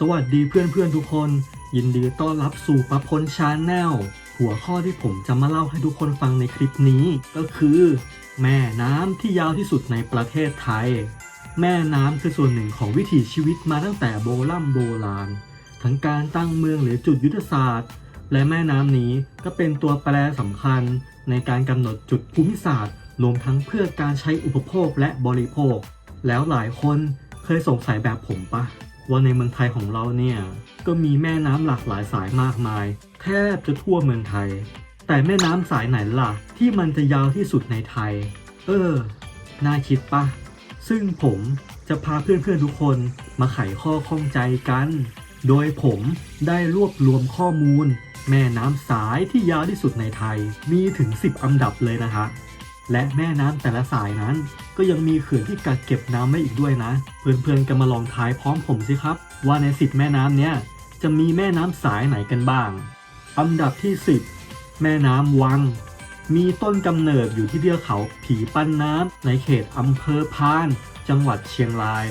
สวัสดีเพื่อนๆทุกคน ยินดีต้อนรับสู่ปะพลชาแนลหัวข้อที่ผมจะมาเล่าให้ทุกคนฟังในคลิปนี้ ก็คือ แม่น้ำที่ยาวที่สุดในประเทศไทย แม่น้ำคือส่วนหนึ่งของวิถีชีวิตมาตั้งแต่โบรโบราณ ทั้งการตั้งเมืองหรือจุดยุทธศาสตร์ และแม่น้ำนี้ก็เป็นตัวแปรสำคัญในการกำหนดจุดภูมิศาสตร์รวมทั้งเพื่อการใช้อุปโภคและบริโภค แล้วหลายคนเคยสงสัยแบบผมปะ ว่าในเมืองไทยของเราเนี่ยก็มีแม่น้ำหลากหลายสายมากมาย แทบจะทั่วเมืองไทย แต่แม่น้ำสายไหนล่ะ ที่มันจะยาวที่สุดในไทย เออ น่าคิดปะ ซึ่งผมจะพาเพื่อนๆทุกคนมาไขข้อข้องใจกัน โดยผมได้รวบรวมข้อมูล แม่น้ำสายที่ยาวที่สุดในไทย มีถึง 10 อันดับเลยนะฮะและแม่น้ำแต่ละสายนั้น ก็ยังมีเขื่อนที่กักเก็บน้ำไว้อีกด้วยนะ เพื่อนๆกันมาลองทายพร้อมผมสิครับ ว่าใน 10 แม่น้ำเนี้ยจะมีแม่น้ำสายไหนกันบ้าง อันดับที่ 10 แม่น้ำวัง มีต้นกำเนิดอยู่ที่เทือกเขาผีปั้นน้ำในเขตอำเภอพาน จังหวัดเชียงราย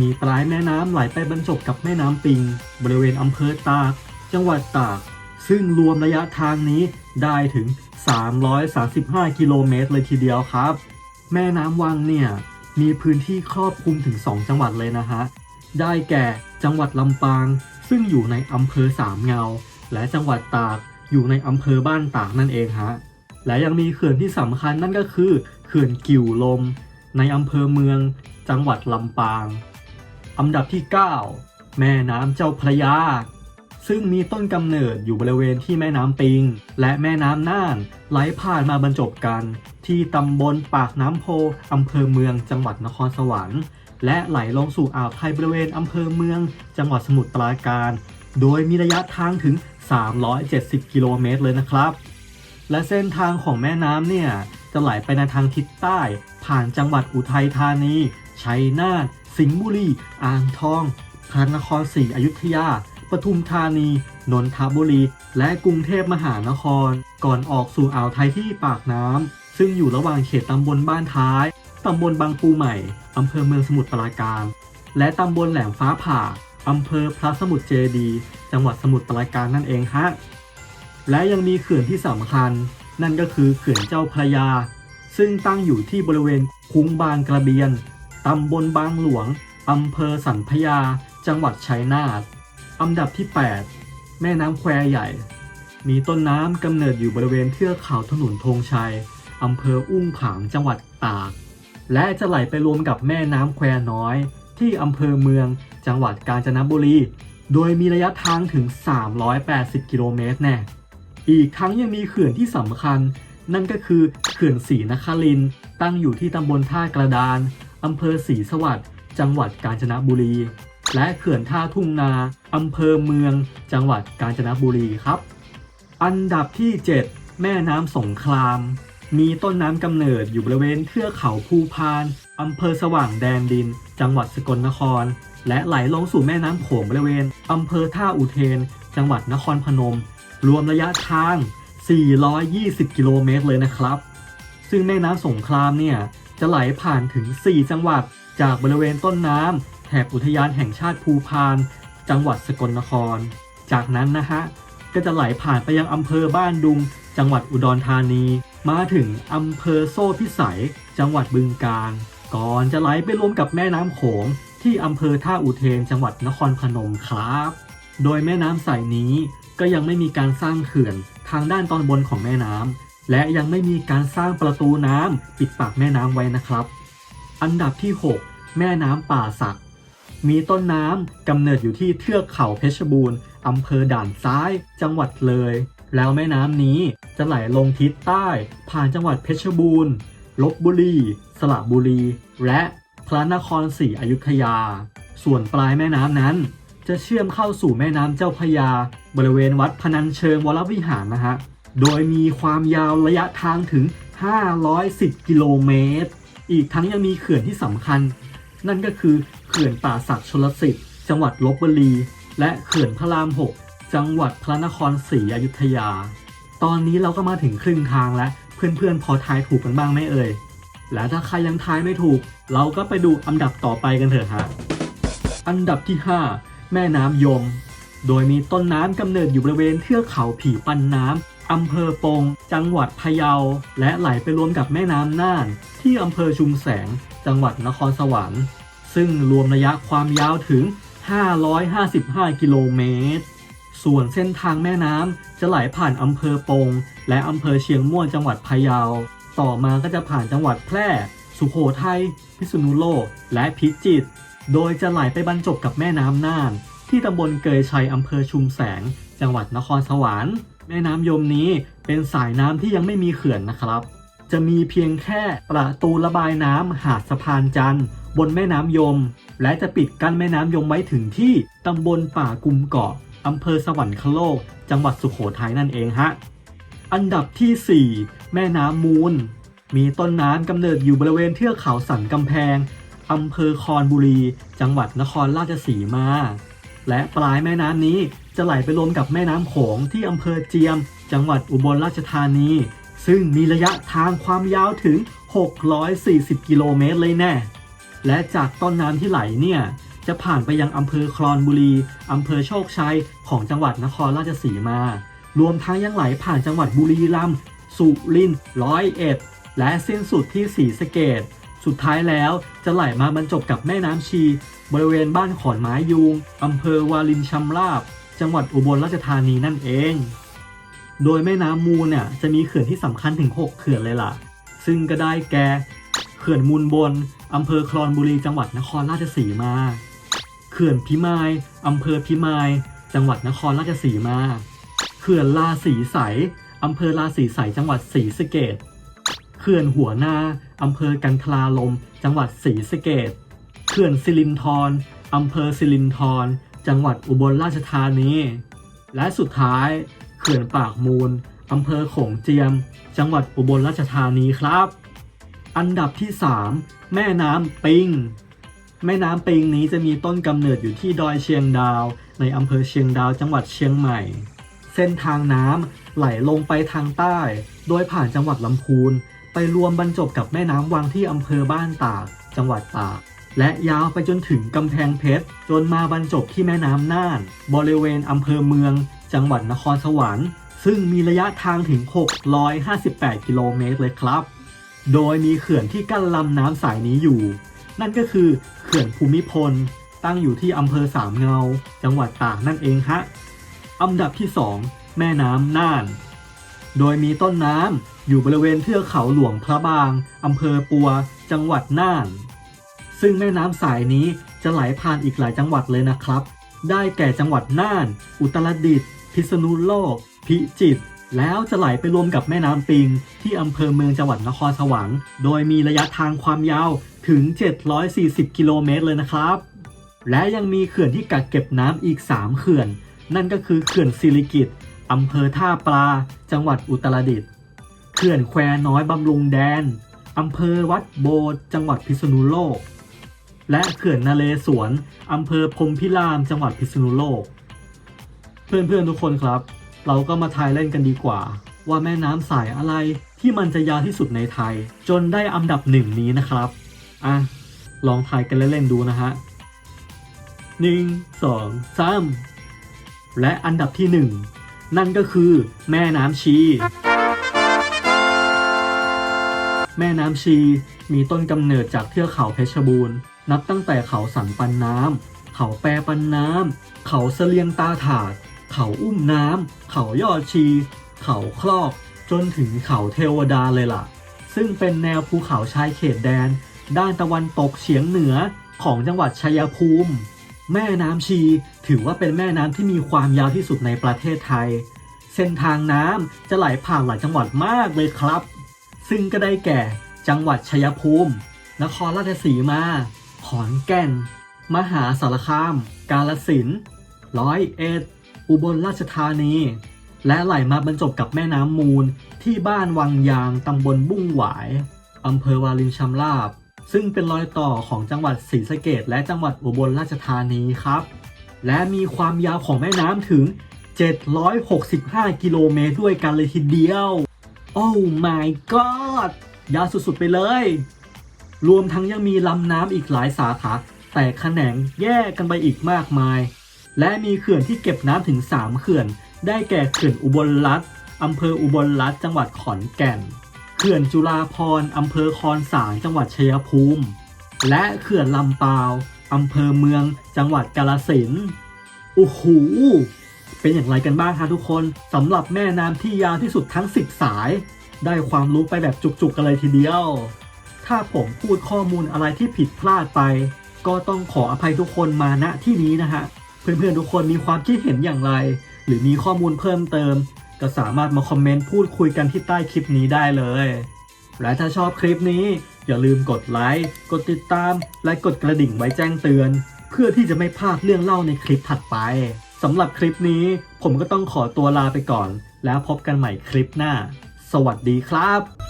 มีปลายแม่น้ำไหลไปบรรจบกับแม่น้ำปิง บริเวณอำเภอตาก จังหวัดตาก ซึ่งรวมระยะทางนี้ได้ถึง 335 กิโลเมตรเลยทีเดียวครับ แม่น้ำวังเนี่ยมีพื้นที่ครอบคลุมถึง 2 จังหวัดเลยนะฮะ ได้แก่จังหวัดลำปาง ซึ่งอยู่ในอำเภอสามเงา และจังหวัดตากอยู่ในอำเภอบ้านตากนั่นเองฮะ และยังมีเขื่อนที่สำคัญนั่นก็คือเขื่อนกิ่วลม ในอำเภอเมือง จังหวัดลำปาง อันดับที่ 9 แม่น้ำเจ้าพระยา ซึ่งมีต้นกำเนิดอยู่บริเวณที่แม่น้ำปิง และแม่น้ำน่าน ไหลผ่านมาบรรจบกัน ที่ตำบลปากน้ำโพอำเภอเมืองจังหวัดนครสวรรค์ และไหลลงสู่อ่าวไทยบริเวณอำเภอเมือง จังหวัดสมุทรปราการ โดยมีระยะทางถึง 370 กิโลเมตรเลยนะครับ และเส้นทางของแม่น้ำเนี่ยจะไหลไปในทางทิศใต้ ผ่านจังหวัดอุทัยธานี ชัยนาท สิงห์บุรี อ่างทองพระนครศรีอยุธยา ทุมธานี นนทบุรี และกรุงเทพมหานคร ก่อนออกสู่อ่าวไทยที่ปากน้ำ ซึ่งอยู่ระหว่างเขตตำบลบ้านท้าย ตำบลบางปูใหม่ อำเภอเมืองสมุทรปราการ และตำบลแหลมฟ้าผ่า อำเภอพระสมุทรเจดี จังหวัดสมุทรปราการนั่นเองฮะ และยังมีเขื่อนที่สำคัญ นั่นก็คือเขื่อนเจ้าพระยา ซึ่งตั้งอยู่ที่บริเวณคุ้งบางกระเบียน ตำบลบางหลวง อำเภอสันพยา จังหวัดชัยนาท อันดับที่ 8 แม่น้ำแควใหญ่ มีต้นน้ำกำเนิดอยู่บริเวณเทือกเขาถนนธงชัยอำเภออุ้งผางจังหวัดตาก และจะไหลไปรวมกับแม่น้ำแควน้อย ที่อำเภอเมืองจังหวัดกาญจนบุรี โดยมีระยะทางถึง 380 กิโลเมตรแน่อีกทั้งยังมีเขื่อนที่สำคัญ นั่นก็คือเขื่อนศรีนครินตั้งอยู่ที่ตำบลท่ากระดานอำเภอศรีสวัสดิ์จังหวัดกาญจนบุรี และเขื่อนท่าทุ่งนาอำเภอเมือง จังหวัดกาญจนบุรีครับ อันดับที่ 7 แม่น้ำสงคราม มีต้นน้ำกำเนิดอยู่บริเวณเทือกเขาภูพานอำเภอสว่างแดนดิน จังหวัดสกลนคร และไหลลงสู่แม่น้ำโขงบริเวณอำเภอท่าอุเทน จังหวัดนครพนม รวมระยะทาง 420 กิโลเมตรเลยนะครับ ซึ่งแม่น้ำสงครามเนี่ยจะไหลผ่านถึง 4 จังหวัดจากบริเวณต้นน้ำ แถบอุทยานแห่งชาติภูพาน จังหวัดสกลนคร จากนั้นนะฮะก็จะไหลผ่านไปยังอำเภอบ้านดุง จังหวัดอุดรธานี มาถึงอำเภอโซ่พิสัย จังหวัดบึงกาฬก่อนจะไหลไปรวมกับแม่น้ำโขงที่อำเภอท่าอุเทนจังหวัดนครพนมครับ โดยแม่น้ำสายนี้ก็ยังไม่มีการสร้างเขื่อนทางด้านตอนบนของแม่น้ำและยังไม่มีการสร้างประตูน้ำปิดปากแม่น้ำไว้นะครับ อันดับที่ 6 แม่น้ำป่าสัก มีต้นน้ำกำเนิดอยู่ที่เทือกเขาเพชรบูรณ์อำเภอด่านซ้าย จังหวัดเลย แล้วแม่น้ำนี้จะไหลลงทิศใต้ ผ่านจังหวัดเพชรบูรณ์ลบบุรี สระบุรี และพระนครศรีอยุธยา ส่วนปลายแม่น้ำนั้น จะเชื่อมเข้าสู่แม่น้ำเจ้าพยา บริเวณวัดพนัญเชิงวรวิหารนะฮะ โดยมีความยาวระยะทางถึง 510 กิโลเมตร อีกทั้งยังมีเขื่อนที่สำคัญ นั่นก็คือเขื่อนป่าศักดิ์ชลสิทธิ์ จังหวัดลบบุรี และเขื่อนพระราม 6 จังหวัดพระนครศรีอยุธยา ตอนนี้เราก็มาถึงครึ่งทางแล้ว เพื่อนๆ พอทายถูกกันบ้างไหมเอ่ย และถ้าใครยังทายไม่ถูก เราก็ไปดูอันดับต่อไปกันเถอะฮะ อันดับที่ 5 แม่น้ำยม โดยมีต้นน้ำกำเนิดอยู่บริเวณเทือกเขาผีปันน้ำอำเภอปง จังหวัดพะเยา และไหลไปรวมกับแม่น้ำน่าน ที่อำเภอชุมแสง จังหวัดนครสวรรค์ ซึ่งรวมระยะความยาวถึง 555 กิโลเมตร ส่วนเส้นทางแม่น้ำจะไหลผ่านอำเภอปง และอำเภอเชียงม่วนจังหวัดพะเยา ต่อมาก็จะผ่านจังหวัดแพร่ สุโขทัย พิษณุโลก และพิจิตร โดยจะไหลไปบรรจบกับแม่น้ำน่าน ที่ตำบลเกยชัยอำเภอชุมแสง จังหวัดนครสวรรค์ แม่น้ำยมนี้เป็นสายน้ำที่ยังไม่มีเขื่อนนะครับ จะมีเพียงแค่ประตูระบายน้ำหาดสะพานจันทร์บนแม่น้ำยม และจะปิดกั้นแม่น้ำยมไว้ถึงที่ตำบลป่ากุมเกาะอำเภอสวรรคโลก จังหวัดสุโขทัยนั่นเองฮะ อันดับที่ 4 แม่น้ำมูล มีต้นน้ำกำเนิดอยู่บริเวณเทือกเขาสันกำแพงอำเภอคอนบุรี จังหวัดนครราชสีมา และปลายแม่น้ำนี้จะไหลไปรวมกับแม่น้ำโขงที่อำเภอเจียม จังหวัดอุบลราชธานี ซึ่งมีระยะทางความยาวถึง 640 กิโลเมตรเลยแน่ และจากต้นน้ำที่ไหลเนี่ย จะผ่านไปยังอำเภอคลอนบุรี อำเภอโชคชัย ของจังหวัดนครราชสีมา รวมทั้งยังไหลผ่านจังหวัดบุรีรัมย์ สุรินทร์ ร้อยเอ็ด และสิ้นสุดที่ศรีสะเกดสุดท้ายแล้วจะไหลมาบรรจบกับแม่น้ำชี บริเวณบ้านขอนไม้ยูงอำเภอวาลินชำราบ จังหวัดอุบลราชธานีนั่นเอง โดยแม่น้ำมูลเนี่ยจะมีเขื่อนที่สำคัญถึง 6 เขื่อนเลยล่ะ ซึ่งก็ได้แก่เขื่อนมูลบนอำเภอคลอนบุรีจังหวัดนครราชสีมา เขื่อนพิมายอำเภอพิมาย จังหวัดนครราชสีมา เขื่อนลาสีใสอำเภอลาสีใสจังหวัดศรีสะเกดเขื่อนหัวนาอำเภอกันทลาลม จังหวัดศรีสะเกดเขื่อนสิรินธรอำเภอสิรินธรจังหวัดอุบลราชธานี และสุดท้าย เขื่อนปากมูลอำเภอโขงเจียม จังหวัดอุบลราชธานีครับ อันดับที่ 3 แม่น้ำปิง แม่น้ำปิงนี้จะมีต้นกำเนิดอยู่ที่ดอยเชียงดาว ในอำเภอเชียงดาวจังหวัดเชียงใหม่ เส้นทางน้ำไหลลงไปทางใต้ โดยผ่านจังหวัดลำพูน ไปรวมบรรจบกับแม่น้ำวังที่อำเภอบ้านตาก จังหวัดตากและยาวไปจนถึงกำแพงเพชร จนมาบรรจบที่แม่น้ำน่าน บริเวณอำเภอเมือง จังหวัดนครสวรรค์ ซึ่งมีระยะทางถึง 658 กิโลเมตรเลยครับ โดยมีเขื่อนที่กั้นลำน้ำสายนี้อยู่ นั่นก็คือเขื่อนภูมิพล ตั้งอยู่ที่อำเภอสามเงา จังหวัดตากนั่นเองฮะอันดับที่ 2 แม่น้ำน่าน โดยมีต้นน้ำอยู่บริเวณเทือกเขาหลวงพระบางอำเภอปัว จังหวัดน่าน ซึ่งแม่น้ำสายนี้จะไหลผ่านอีกหลายจังหวัดเลยนะครับ ได้แก่จังหวัดน่าน อุตรดิตถ์ พิษณุโลก พิจิตรแล้วจะไหลไปรวมกับแม่น้ำปิง ที่อำเภอเมืองจังหวัดนครสวรรค์โดยมีระยะทางความยาวถึง 740 กิโลเมตรเลยนะครับ และยังมีเขื่อนที่กักเก็บน้ำอีก 3 เขื่อน นั่นก็คือเขื่อนสิริกิตอำเภอท่าปลา จังหวัดอุตรดิตถ์เขื่อนแควน้อยบำรุงแดนอำเภอวัดโบดจังหวัดพิษณุโลก และเขื่อนนาเลสวนอำเภอพรมพิราม จังหวัดพิษณุโลก เพื่อนๆทุกคนครับ เราก็มาทายเล่นกันดีกว่า ว่าแม่น้ำสายอะไรที่มันจะยาวที่สุดในไทย จนได้อันดับหนึ่งนี้นะครับอะลองทายกันเล่นๆดูนะฮะหนึ่งสองสามและอันดับที่หนึ่งนั่นก็คือแม่น้ำชี แม่น้ำชีมีต้นกำเนิดจากเทือกเขาเพชรบูรณ์ นับตั้งแต่เขาสันปันน้ำ เขาแปรปันน้ำ เขาเสลียงตาถาด เขาอุ้มน้ำ เขายอดชี เขาคลอก จนถึงเขาเทวดาเลยล่ะ ซึ่งเป็นแนวภูเขาชายเขตแดน ด้านตะวันตกเฉียงเหนือของจังหวัดชัยภูมิ แม่น้ำชีถือว่าเป็นแม่น้ำที่มีความยาวที่สุดในประเทศไทย เส้นทางน้ำจะไหลผ่านหลายจังหวัดมากเลยครับ ซึ่งก็ได้แก่ จังหวัดชัยภูมิ นครราชสีมา ขอนแก่น มหาสารคาม กาฬสินธุ์ร้อยเอ็ด อุบลราชธานี และไหลมาบรรจบกับแม่น้ำมูล ที่บ้านวังยางตำบลบุ้งหวายอำเภอวารินชำราบ ซึ่งเป็นรอยต่อของจังหวัดศรีสะเกดและจังหวัดอุบลราชธานีครับ และมีความยาวของแม่น้ำถึง 765 กิโลเมตรด้วยกันเลยทีเดียว โอ้ my god ยาวสุดๆไปเลย รวมทั้งยังมีลำน้ำอีกหลายสาขา แต่แขนงแยกกันไปอีกมากมาย และมีเขื่อนที่เก็บน้ำถึง 3 เขื่อน ได้แก่เขื่อนอุบลรัฐอำเภออุบลรัฐจังหวัดขอนแก่น เขื่อนจุฬาภรอำเภอคอนสารจังหวัดชัยภูมิ และเขื่อนลำปาวอำเภอเมืองจังหวัดกาฬสินโอ้โหเป็นอย่างไรกันบ้างคะทุกคนสำหรับแม่น้ำที่ยาวที่สุดทั้ง 10 สาย ได้ความรู้ไปแบบจุกๆกันเลยทีเดียว ถ้าผมพูดข้อมูลอะไรที่ผิดพลาดไป ก็ต้องขออภัยทุกคนมาณที่นี้นะฮะ เพื่อนๆทุกคนมีความคิดเห็นอย่างไร หรือมีข้อมูลเพิ่มเติม ก็สามารถมาคอมเมนต์พูดคุยกันที่ใต้คลิปนี้ได้เลย และถ้าชอบคลิปนี้อย่าลืมกดไลค์กดติดตาม และกดกระดิ่งไว้แจ้งเตือน เพื่อที่จะไม่พลาดเรื่องเล่าในคลิปถัดไปสำหรับคลิปนี้ผมก็ต้องขอตัวลาไปก่อน แล้วพบกันใหม่คลิปหน้า สวัสดีครับ